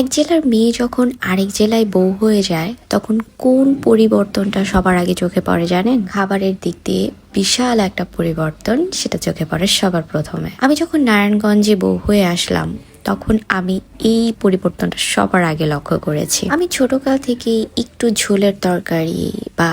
এক জেলার মেয়ে যখন আরেক জেলায় বউ হয়ে যায়, তখন কোন পরিবর্তনটা সবার আগে চোখে পড়ে জানেন? খাবারের দিক দিয়ে বিশাল একটা পরিবর্তন সেটা চোখে পড়ে সবার প্রথমে। আমি যখন নারায়ণগঞ্জে বউ হয়ে আসলাম, তখন আমি এই পরিবর্তনটা সবার আগে লক্ষ্য করেছি। আমি ছোটকাল থেকে একটু ঝোলের তরকারি বা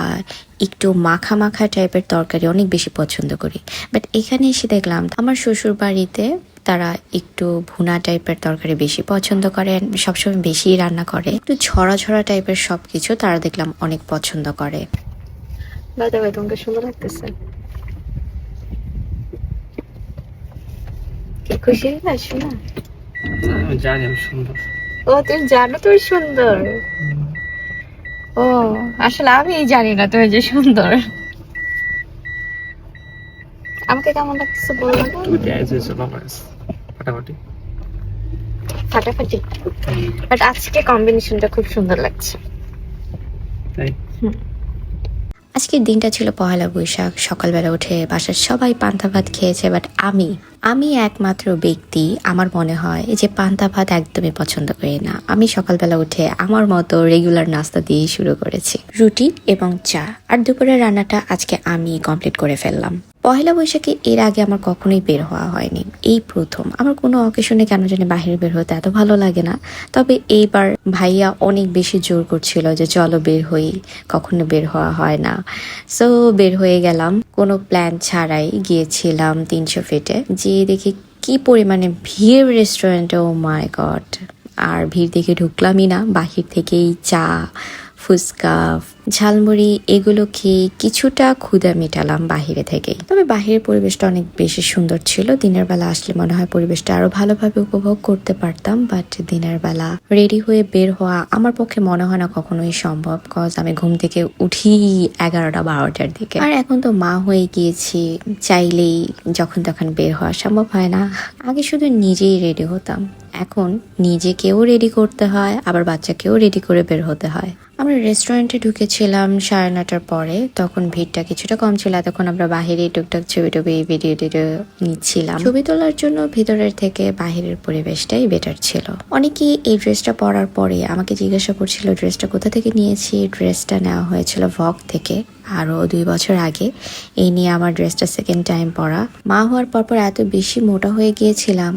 একটু মাখা মাখা টাইপের তরকারি অনেক বেশি পছন্দ করি। বাট এখানে এসে দেখলাম, আমার শ্বশুর বাড়িতে তারা একটু ভুনা টাইপের তরকারি বেশি পছন্দ করেন সবসময় বেশি রান্না করে। একটু ঝরা ঝরা টাইপের সবকিছু তারা দেখলাম অনেক পছন্দ করে। দাদা ভাই তোমাকে সুন্দর লাগতেছে। কি খুশি না? শোনা জানি আমি সুন্দর। ও তুমি জানো তুমি সুন্দর। ও আসলে আমি জানি না তুমি যে সুন্দর। আমাকে কেমন লাগতেছে বলো? না তুই ড্যান্স হয়েছে বাবাস ফাটাফাটি। ফাটাফাটি? বাট আজকে কম্বিনেশনটা খুব সুন্দর লাগছে। তাই? আজকের দিনটা ছিল পহেলা বৈশাখ। সকালবেলা উঠে বাসার সবাই পান্তা ভাত খেয়েছে বাট আমি আমি একমাত্র ব্যক্তি। আমার মনে হয় যে পান্তা ভাত একদমই পছন্দ করি না। আমি সকালবেলা উঠে আমার মতো রেগুলার নাস্তা দিয়েই শুরু করেছি। রুটি এবং চা। আর দুপুরের রান্নাটা আজকে আমি কমপ্লিট করে ফেললাম। পহেলা বৈশাখে এর আগে আমার কখনোই বের হওয়া হয়নি। এই প্রথম। আমার কোনো অকেশনে কেন জানি বাহিরে বের হতে এত ভালো লাগে না। তবে এইবার ভাইয়া অনেক বেশি জোর করছিল যে চলো বের হই, কখনো বের হওয়া হয় না। সো বের হয়ে গেলাম। কোনো প্ল্যান ছাড়াই গিয়েছিলাম তিনশো ফিটে যে দেখি কি পরিমাণে ভিড় রেস্টুরেন্টে ও মাই গড আর ভিড় দেখে ঢুকলামই না। বাহির থেকেই চা ফুচকা, ঝালমুড়ি, এগুলো খেয়ে কিছুটা ক্ষুধা মেটালাম বাহিরে থেকেই। তবে বাহিরের পরিবেশটা অনেক বেশি সুন্দর ছিল। দিনের বেলা আসলে মনে হয় পরিবেশটা আরও ভালোভাবে উপভোগ করতে পারতাম বাট দিনের বেলা রেডি হয়ে বের হওয়া আমার পক্ষে মনে হয় না কখনোই সম্ভব কজ আমি ঘুম থেকে উঠি এগারোটা বারোটার দিকে। আর এখন তো মা হয়ে গিয়েছি, চাইলেই যখন তখন বের হওয়া সম্ভব হয় না। আগে শুধু নিজেই রেডি হতাম, এখন নিজেকেও রেডি করতে হয়, আবার বাচ্চাকেও রেডি করে বের হতে হয়। আমরা রেস্টুরেন্টে ঢুকেছিলাম সাড়ে নটার পরে। তখন ভিড়টা কিছুটা কম ছিল তখন আমরা বাহিরে টুকটাক ছবি টুবি ভিডিও টিডিও নিচ্ছিলাম। ছবি তোলার জন্য ভিতরের থেকে বাহিরের পরিবেশটাই বেটার ছিল। অনেকেই এই ড্রেসটা পরার পরে আমাকে জিজ্ঞাসা করছিল ড্রেসটা কোথা থেকে নিয়েছি? ড্রেসটা নেওয়া হয়েছিল ভগ থেকে। আরও দুই বছর আগে। এই নিয়ে আমার ড্রেসটা সেকেন্ড টাইম পরা। মা হওয়ার পর পর এত বেশি মোটা হয়ে গিয়েছিলাম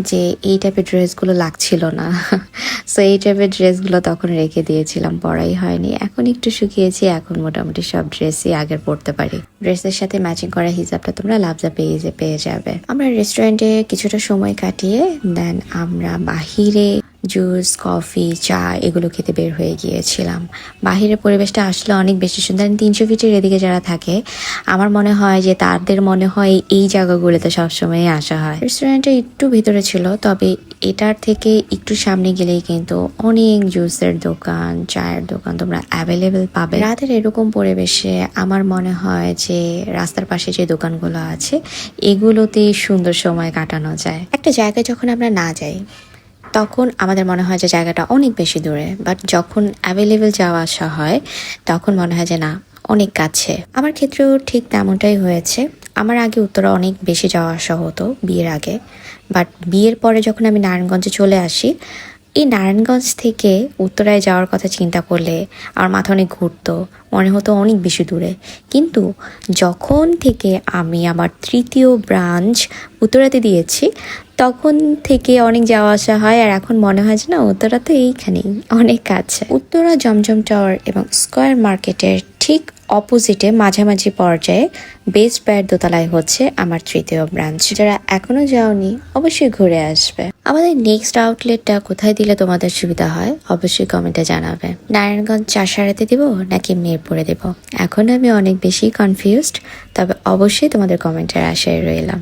যে এই টাইপের ড্রেসগুলো লাগছিল না। সো এই টাইপের ড্রেসগুলো তখন রেখে দিয়েছিলাম, পরাই হয়নি। এখন একটু শুকিয়েছি, এখন মোটামুটি সব ড্রেসই আগের পরতে পারি। ড্রেসের সাথে ম্যাচিং করা হিসাবটা তোমরা লাভজা পেয়ে পেয়ে যাবে। আমরা রেস্টুরেন্টে কিছুটা সময় কাটিয়ে দেন আমরা বাহিরে জুস, কফি, চা এগুলো খেতে বের হয়ে গিয়েছিলাম। বাহিরের পরিবেশটা আসলে অনেক বেশি সুন্দর। তিনশো ফিটের এদিকে যারা থাকে, আমার মনে হয় যে তাদের মনে হয় এই জায়গাগুলোতে সবসময় আসা হয়। রেস্টুরেন্টটা একটু ভিতরে ছিল, তবে এটার থেকে একটু সামনে গেলেই কিন্তু অনেক জুসের দোকান, চায়ের দোকান তোমরা অ্যাভেলেবেল পাবে। রাতের এরকম পরিবেশে আমার মনে হয় যে রাস্তার পাশে যে দোকানগুলো আছে, এগুলোতেই সুন্দর সময় কাটানো যায়। একটা জায়গায় যখন আমরা না যাই তখন আমাদের মনে হয় যে জায়গাটা অনেক বেশি দূরে। বাট যখন অ্যাভেলেবেল যাওয়া আসা হয়, তখন মনে হয় যে না, অনেক কাছে। আমার ক্ষেত্রেও ঠিক তেমনটাই হয়েছে। আমার আগে উত্তরা অনেক বেশি যাওয়া আসা হতো বিয়ের আগে। বাট বিয়ের পরে যখন আমি নারায়ণগঞ্জে চলে আসি, এই নারায়ণগঞ্জ থেকে উত্তরায় যাওয়ার কথা চিন্তা করলে আমার মাথা অনেক ঘুরতো, মনে হতো অনেক বেশি দূরে। কিন্তু যখন থেকে আমি আমার তৃতীয় ব্রাঞ্চ উত্তরাতে দিয়েছি তখন থেকে অনেক যাওয়া আসা হয়, আর এখন মনে হয় যে না, উত্তরা তো এইখানেই অনেক কাছে উত্তরা জমজম টাওয়ার এবং স্কোয়ার মার্কেটের ঠিক অপোজিটে মাঝামাঝি পর্যায়ে বেস্ট বায়ের দোতলায় হচ্ছে আমার তৃতীয় ব্রাঞ্চ। যারা এখনও যাওনি, অবশ্যই ঘুরে আসবে। আমাদের নেক্সট আউটলেটটা কোথায় দিলে তোমাদের সুবিধা হয়, অবশ্যই কমেন্টে জানাবে। নারায়ণগঞ্জ চাষারাতে দিব নাকি মিরপুরে দেব? এখন আমি অনেক বেশি কনফিউজড তবে অবশ্যই তোমাদের কমেন্টের আশায় রইলাম।